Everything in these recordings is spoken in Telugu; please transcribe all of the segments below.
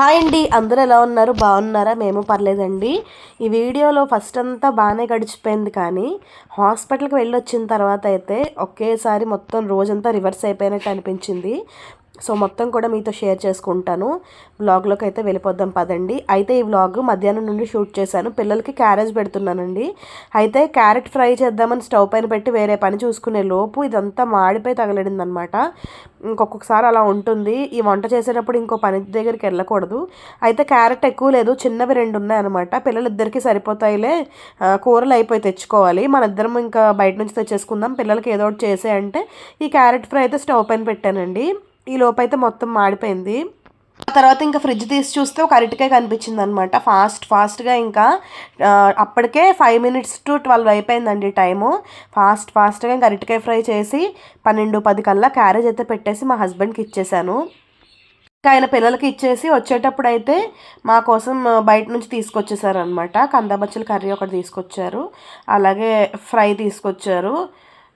హాయ్ అండి అందరూ ఎలా ఉన్నారు? బాగున్నారా? మేము పర్లేదండి. ఈ వీడియోలో ఫస్ట్ అంతా బాగానే గడిచిపోయింది కానీ హాస్పిటల్కి వెళ్ళి వచ్చిన తర్వాత అయితే ఒకేసారి మొత్తం రోజంతా రివర్స్ అయిపోయినట్టు అనిపించింది. సో మొత్తం కూడా మీతో షేర్ చేసుకుంటాను. వ్లాగ్లోకి అయితే వెళ్ళిపోద్దాం పదండి. అయితే ఈ బ్లాగ్ మధ్యాహ్నం నుండి షూట్ చేశాను. పిల్లలకి క్యారేజ్ పెడుతున్నానండి. అయితే క్యారెట్ ఫ్రై చేద్దామని స్టవ్ పైన పెట్టి వేరే పని చూసుకునే లోపు ఇదంతా మాడిపోయి తగలడింది అనమాట ఇంకొకసారి అలా ఉంటుంది. ఈ వంట చేసేటప్పుడు ఇంకో పని దగ్గరికి వెళ్ళకూడదు. అయితే క్యారెట్ ఎక్కువ లేదు. చిన్నవి రెండు ఉన్నాయి పిల్లలిద్దరికీ సరిపోతాయిలే. కూరలు అయిపోయి తెచ్చుకోవాలి. మన ఇద్దరం ఇంకా బయట నుంచి తెచ్చేసుకుందాం. పిల్లలకి ఏదో ఒకటి చేసే అంటే ఈ క్యారెట్ ఫ్రై అయితే స్టవ్ పైన పెట్టానండి. ఈ లోపైతే మొత్తం మాడిపోయింది. ఆ తర్వాత ఇంకా ఫ్రిడ్జ్ తీసి చూస్తే ఒక అరటికాయ కనిపించింది అనమాట ఫాస్ట్ ఫాస్ట్గా ఇంకా అప్పటికే ఫైవ్ మినిట్స్ టు ట్వెల్వ్ అయిపోయిందండి టైము. ఫాస్ట్ ఫాస్ట్గా ఇంకా అరటికాయ ఫ్రై చేసి పన్నెండు పది కల్లా క్యారేజ్ అయితే పెట్టేసి మా హస్బెండ్కి ఇచ్చేసాను. ఇంకా ఆయన పిల్లలకి ఇచ్చేసి వచ్చేటప్పుడు అయితే మా కోసం బయట నుంచి తీసుకొచ్చేసారనమాట కందబచ్చల కర్రీ ఒకటి తీసుకొచ్చారు. అలాగే ఫ్రై తీసుకొచ్చారు.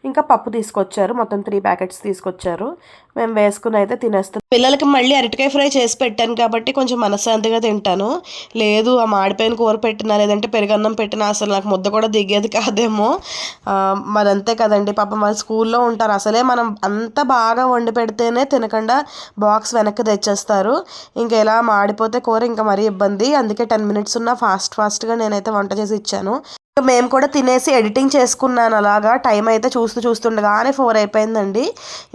ఇంకా పప్పు తీసుకొచ్చారు. మొత్తం త్రీ ప్యాకెట్స్ తీసుకొచ్చారు. మేము వేసుకుని అయితే తినేస్తాం పిల్లలకి మళ్ళీ అరటికాయ ఫ్రై చేసి పెట్టాను కాబట్టి కొంచెం మనశ్శాంతిగా తింటాను. లేదు ఆ మాడిపోయిన కూర పెట్టినా లేదంటే పెరుగన్నం పెట్టినా అసలు నాకు ముద్ద కూడా దిగేది కాదేమో. మరి అంతే కదండి. పాప మన స్కూల్లో ఉంటారు. అసలే మనం అంత బాగా వండి పెడితేనే తినకుండా బాక్స్ వెనక్కి తెచ్చేస్తారు. ఇంకా ఇలా మాడిపోతే కూర ఇంకా మరీ ఇబ్బంది. అందుకే టెన్ మినిట్స్ ఉన్న ఫాస్ట్ ఫాస్ట్గా నేనైతే వంట చేసి ఇచ్చాను. మేము కూడా తినేసి ఎడిటింగ్ చేసుకున్నాను. అలాగా టైం అయితే చూస్తూ చూస్తుండగానే ఫోర్ అయిపోయిందండి.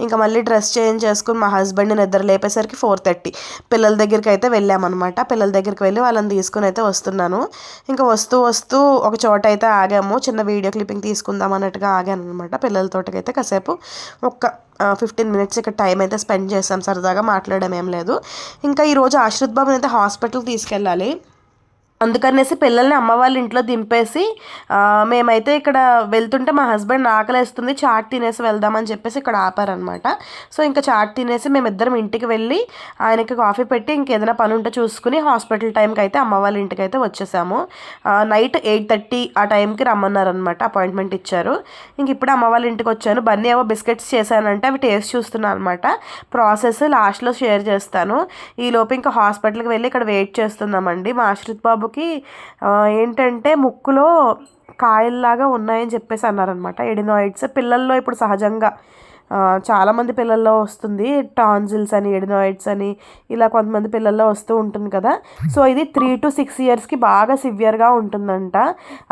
ఇంకా మళ్ళీ డ్రెస్ చేంజ్ చేసుకుని మా హస్బెండ్ నిద్ర లేపేసరికి ఫోర్ థర్టీ. పిల్లల దగ్గరికి అయితే వెళ్ళామన్నమాట. పిల్లల దగ్గరికి వెళ్ళి వాళ్ళని తీసుకుని అయితే వస్తున్నాను. ఇంకా వస్తూ వస్తూ ఒక చోట అయితే ఆగాము. చిన్న వీడియో క్లిప్పింగ్ తీసుకుందాం అన్నట్టుగా ఆగాను అనమాట పిల్లలతోటికైతే కాసేపు ఒక్క ఫిఫ్టీన్ మినిట్స్ ఇక్కడ టైం అయితే స్పెండ్ చేసాం సరదాగా మాట్లాడడం ఏం లేదు. ఇంకా ఈరోజు ఆశ్రిత్ బాబుని అయితే హాస్పిటల్కి తీసుకెళ్ళాలి. అందుకనేసి పిల్లల్ని అమ్మ వాళ్ళ ఇంట్లో దింపేసి మేమైతే ఇక్కడ వెళ్తుంటే మా హస్బెండ్ ఆకలేస్తుంది చాట్ తినేసి వెళ్దామని చెప్పేసి ఇక్కడ ఆపారనమాట. సో ఇంకా చాట్ తినేసి మేమిద్దరం ఇంటికి వెళ్ళి ఆయనకి కాఫీ పెట్టి ఇంకేదైనా పని ఉంటే చూసుకుని హాస్పిటల్ టైంకి అయితే అమ్మ వాళ్ళ ఇంటికి అయితే వచ్చేసాము నైట్ ఎయిట్ థర్టీ ఆ టైంకి రమ్మన్నారనమాట అపాయింట్మెంట్ ఇచ్చారు. ఇంక ఇప్పుడు అమ్మ వాళ్ళ ఇంటికి వచ్చాను. బన్నీ ఏవో బిస్కెట్స్ చేశానంటే అవి టేస్ట్ చూస్తున్నాను అనమాట. ప్రాసెస్ లాస్ట్లో షేర్ చేస్తాను. ఈ లోపు ఇంకా హాస్పిటల్కి వెళ్ళి ఇక్కడ వెయిట్ చేస్తున్నామండి. మా ఆశ్రిత్ బాబు బాబుకి ఏంటంటే ముక్కులో కాయల్లాగా ఉన్నాయని చెప్పేసి అన్నారనమాట ఎడినాయిడ్స్ పిల్లల్లో ఇప్పుడు సహజంగా చాలామంది పిల్లల్లో వస్తుంది. టాన్జిల్స్ అని ఎడినాయిడ్స్ అని ఇలా కొంతమంది పిల్లల్లో వస్తూ ఉంటుంది కదా. సో ఇది త్రీ టు సిక్స్ ఇయర్స్కి బాగా సివియర్గా ఉంటుందంట.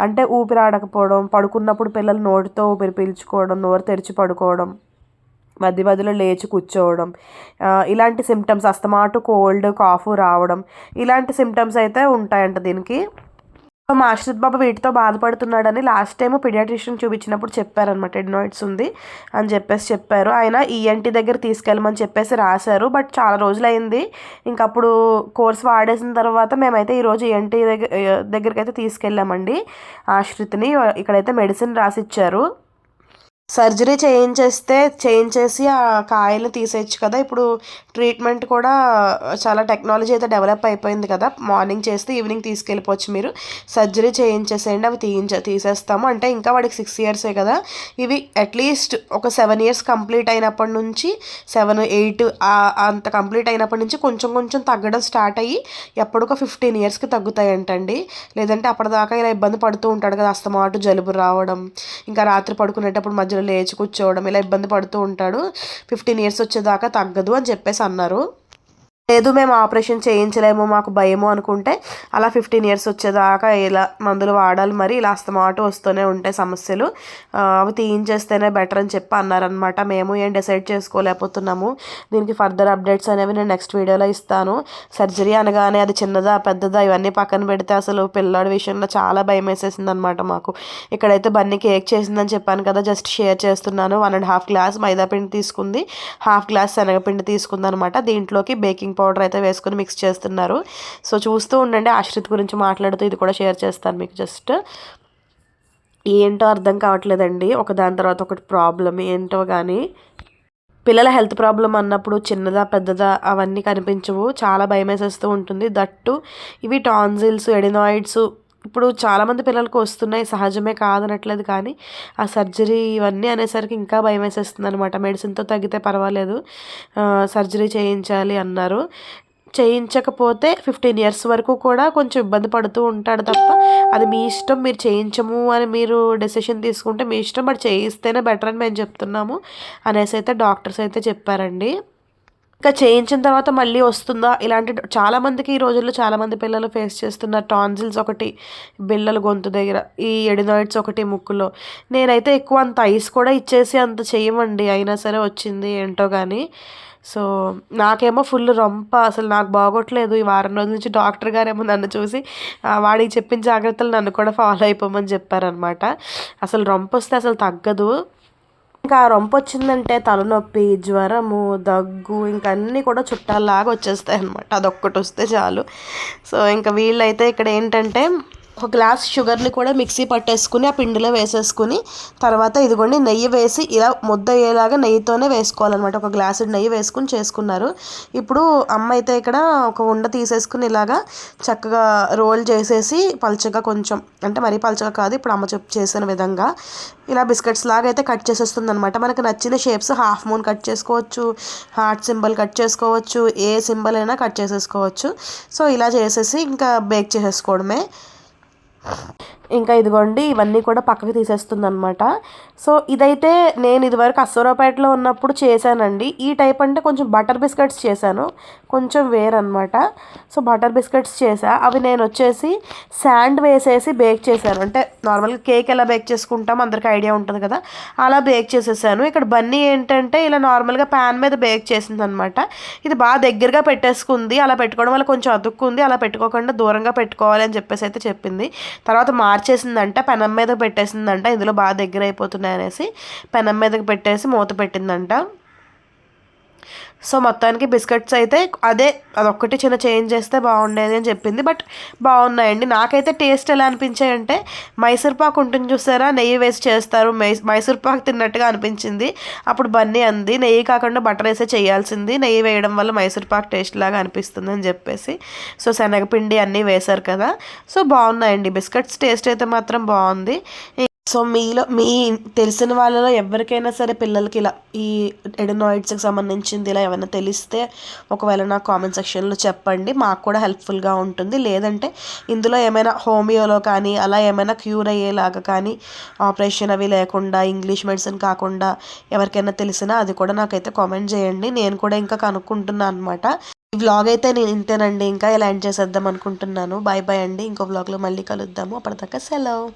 అంటే ఊపిరాడకపోవడం పడుకున్నప్పుడు పిల్లలు నోటితో ఊపిరి పీల్చుకోవడం నోరు తెరిచి పడుకోవడం. మధ్య మధ్యలో లేచి కూర్చోవడం ఇలాంటి సిమ్టమ్స్ అస్తమాటు కోల్డ్ కాఫ్ రావడం ఇలాంటి సిమ్టమ్స్ అయితే ఉంటాయంట దీనికి. మా ఆశ్రిత్ బాబు వీటితో బాధపడుతున్నాడని లాస్ట్ టైం పిడియాట్రిషియన్ చూపించినప్పుడు చెప్పారనమాట ఎడ్నాయిడ్స్ ఉంది అని చెప్పేసి చెప్పారు. ఆయన ఈఎన్టీ దగ్గర తీసుకెళ్ళమని చెప్పేసి రాశారు బట్ చాలా రోజులైంది. ఇంకప్పుడు కోర్స్ వాడేసిన తర్వాత మేమైతే ఈరోజు ఈఎన్టీ దగ్గర దగ్గరికి అయితే తీసుకెళ్ళామండి. ఆశ్రిత్ని ఇక్కడైతే మెడిసిన్ రాసిచ్చారు. సర్జరీ చేయించేస్తే చేయించేసి ఆ కాయలు తీసేయచ్చు కదా. ఇప్పుడు ట్రీట్మెంట్ కూడా చాలా టెక్నాలజీ అయితే డెవలప్ అయిపోయింది కదా. మార్నింగ్ చేస్తే ఈవినింగ్ తీసుకెళ్ళిపోవచ్చు మీరు. సర్జరీ చేయించేసేయండి అవి తీయించ తీసేస్తాము. అంటే ఇంకా వాడికి సిక్స్ ఇయర్సే కదా. ఇవి అట్లీస్ట్ ఒక సెవెన్ ఇయర్స్ కంప్లీట్ అయినప్పటి నుంచి సెవెన్ ఎయిట్ అంత కంప్లీట్ అయినప్పటి నుంచి కొంచెం కొంచెం తగ్గడం స్టార్ట్ అయ్యి ఎప్పటికో ఫిఫ్టీన్ ఇయర్స్కి తగ్గుతాయంటండి. లేదంటే అప్పటిదాకా ఇలా ఇబ్బంది పడుతూ ఉంటాడు కదా అస్తమాటు జలుబు రావడం ఇంకా రాత్రి పడుకునేటప్పుడు మధ్య మధ్యలో లేచి కూర్చోవడం ఇలా ఇబ్బంది పడుతూ ఉంటాడు. ఫిఫ్టీన్ ఇయర్స్ వచ్చేదాకా తగ్గదు అని చెప్పేసి అన్నారు. లేదు మేము ఆపరేషన్ చేయించలేము మాకు భయము అనుకుంటే అలా ఫిఫ్టీన్ ఇయర్స్ వచ్చేదాకా ఇలా మందులు వాడాలి. మరి ఇలా అస్తమాట వస్తూనే ఉంటాయి సమస్యలు. అవి తీయించేస్తేనే బెటర్ అని చెప్పి అన్నారనమాట మేము ఏం డిసైడ్ చేసుకోలేకపోతున్నాము. దీనికి ఫర్దర్ అప్డేట్స్ అనేవి నేను నెక్స్ట్ వీడియోలో ఇస్తాను. సర్జరీ అనగానే అది చిన్నదా పెద్దదా ఇవన్నీ పక్కన పెడితే అసలు పిల్లాడి విషయంలో చాలా భయం వేసేసింది అనమాట మాకు. ఇక్కడైతే బన్నీ కేక్ చేసిందని చెప్పాను కదా జస్ట్ షేర్ చేస్తున్నాను. వన్ అండ్ హాఫ్ గ్లాస్ మైదాపిండి తీసుకుంది. హాఫ్ గ్లాస్ శనగపిండి తీసుకుంది అనమాట దీంట్లోకి బేకింగ్ పౌడర్ అయితే వేసుకొని మిక్స్ చేస్తున్నారు. సో చూస్తూ ఉండండి. ఆశ్రిత్ గురించి మాట్లాడుతూ ఇది కూడా షేర్ చేస్తాను మీకు జస్ట్ ఏంటో అర్థం కావట్లేదండి. ఒక దాని తర్వాత ఒకటి ప్రాబ్లం ఏంటో కానీ పిల్లల హెల్త్ ప్రాబ్లం అన్నప్పుడు చిన్నదా పెద్దదా అవన్నీ కనిపించవు. చాలా భయం వేసేస్తూ ఉంటుంది. దట్టు ఇవి టాన్జిల్స్ ఎడినాయిడ్స్ ఇప్పుడు చాలామంది పిల్లలకు వస్తున్నాయి సహజమే కాదనట్లేదు కానీ ఆ సర్జరీ ఇవన్నీ అనేసరికి ఇంకా భయం వేసేస్తుంది అనమాట మెడిసిన్తో తగ్గితే పర్వాలేదు సర్జరీ చేయించాలి అన్నారు. చేయించకపోతే ఫిఫ్టీన్ ఇయర్స్ వరకు కూడా కొంచెం ఇబ్బంది పడుతూ ఉంటాడు తప్ప అది మీ ఇష్టం మీరు చేయించము అని మీరు డెసిషన్ తీసుకుంటే మీ ఇష్టం బట్ చేయిస్తేనే బెటర్ అని మేము చెప్తున్నాము అనేసి అయితే డాక్టర్స్ అయితే చెప్పారండి. ఇంకా చేయించిన తర్వాత మళ్ళీ వస్తుందా? ఇలాంటి చాలామందికి ఈ రోజుల్లో చాలామంది పిల్లలు ఫేస్ చేస్తున్న టాన్సిల్స్ ఒకటి బిల్లలు గొంతు దగ్గర ఈ ఎడినాయిడ్స్ ఒకటి ముక్కులో. నేనైతే ఎక్కువ అంత ఐస్ కూడా ఇచ్చేసి అంత చేయమండి అయినా సరే వచ్చింది ఏంటో కానీ సో నాకేమో ఫుల్ రొంప అసలు నాకు బాగోట్లేదు. ఈ వారం రోజుల నుంచి డాక్టర్ గారేమో నన్ను చూసి వాడికి చెప్పిన జాగ్రత్తలు నన్ను కూడా ఫాలో అయిపోమని చెప్పారనమాట. అసలు రొంప వస్తే అసలు తగ్గదు. ఇంకా రొంపు వచ్చిందంటే తలనొప్పి జ్వరము దగ్గు ఇంకా అన్నీ కూడా చుట్టాలాగా వచ్చేస్తాయి అనమాట అదొక్కటి వస్తే చాలు. సో ఇంకా వీళ్ళైతే ఇక్కడ ఏంటంటే ఒక గ్లాస్ షుగర్ని కూడా మిక్సీ పట్టేసుకుని ఆ పిండిలో వేసేసుకుని తర్వాత ఇదిగోండి నెయ్యి వేసి ఇలా ముద్ద అయ్యేలాగా నెయ్యితోనే వేసుకోవాలన్నమాట. ఒక గ్లాసు నెయ్యి వేసుకుని చేసుకున్నారు. ఇప్పుడు అమ్మ అయితే ఇక్కడ ఒక ఉండ తీసేసుకుని ఇలాగా చక్కగా రోల్ చేసేసి పల్చగా కొంచెం అంటే మరీ పల్చగా కాదు ఇప్పుడు అమ్మ చెప్పు చేసిన విధంగా ఇలా బిస్కెట్స్ లాగా అయితే కట్ చేసేస్తుంది అనమాట మనకు నచ్చిన షేప్స్ హాఫ్ మూన్ కట్ చేసుకోవచ్చు హార్ట్ సింబల్ కట్ చేసుకోవచ్చు ఏ సింబల్ అయినా కట్ చేసేసుకోవచ్చు. సో ఇలా చేసేసి ఇంకా బేక్ చేసేసుకోవడమే. Ugh. ఇంకా ఇదిగోండి ఇవన్నీ కూడా పక్కకు తీసేస్తుంది అనమాట సో ఇదైతే నేను ఇదివరకు అశ్వరావుపేటలో ఉన్నప్పుడు చేశానండి. ఈ టైప్ అంటే కొంచెం బటర్ బిస్కెట్స్ చేశాను. కొంచెం వేరనమాట సో బటర్ బిస్కెట్స్ చేసా అవి నేను వచ్చేసి శాండ్ వేసేసి బేక్ చేశాను. అంటే నార్మల్గా కేక్ ఎలా బేక్ చేసుకుంటాం అందరికీ ఐడియా ఉంటుంది కదా అలా బేక్ చేసేసాను. ఇక్కడ బన్నీ ఏంటంటే ఇలా నార్మల్గా ప్యాన్ మీద బేక్ చేసింది అనమాట ఇది బాగా దగ్గరగా పెట్టేసుకుంది. అలా పెట్టుకోవడం వల్ల కొంచెం అతుక్కుంది. అలా పెట్టుకోకుండా దూరంగా పెట్టుకోవాలి అని చెప్పేసి అయితే చెప్పింది. తర్వాత మా మార్చేసిందంట పెనం మీద పెట్టేసిందంట ఇందులో బాగా దగ్గర అయిపోతున్నాయి అనేసి పెనం మీదకి పెట్టేసి మూత పెట్టిందంట. సో మొత్తానికి బిస్కెట్స్ అయితే అదే అదొక్కటి చిన్న చేంజ్ చేస్తే బాగుండేది అని చెప్పింది. బట్ బాగున్నాయండి. నాకైతే టేస్ట్ ఎలా అనిపించాయంటే మైసూర్ పాక్ ఉంటుంది చూసారా? నెయ్యి వేసి చేస్తారు. మైసూర్ పాక్ తిన్నట్టుగా అనిపించింది. అప్పుడు బన్నీ అంది నెయ్యి కాకుండా బటర్ వేసే చేయాల్సింది. నెయ్యి వేయడం వల్ల మైసూర్ పాక్ టేస్ట్ లాగా అనిపిస్తుంది అని చెప్పేసి. సో శనగపిండి అన్నీ వేశారు కదా. సో బాగున్నాయండి. బిస్కెట్స్ టేస్ట్ అయితే మాత్రం బాగుంది. సో మీలో మీ తెలిసిన వాళ్ళలో ఎవరికైనా సరే పిల్లలకి ఇలా ఈ ఎడనాయిడ్స్కి సంబంధించింది ఇలా ఏమైనా తెలిస్తే ఒకవేళ నాకు కామెంట్ సెక్షన్లో చెప్పండి. మాకు కూడా హెల్ప్ఫుల్గా ఉంటుంది. లేదంటే ఇందులో ఏమైనా హోమియోలో కానీ అలా ఏమైనా క్యూర్ అయ్యేలాగా కానీ ఆపరేషన్ అవి లేకుండా ఇంగ్లీష్ మెడిసిన్ కాకుండా ఎవరికైనా తెలిసినా అది కూడా నాకైతే కామెంట్ చేయండి. నేను కూడా ఇంకా కనుక్కుంటున్నాను అనమాట ఈ వ్లాగ్ అయితే నేను ఇంతేనండి. ఇంకా ఇలా ఎండ్ చేసేద్దాం అనుకుంటున్నాను. బాయ్ బాయ్ అండి. ఇంకో వ్లాగ్లో మళ్ళీ కలుద్దాము. అప్పటిదాకా సెలవు.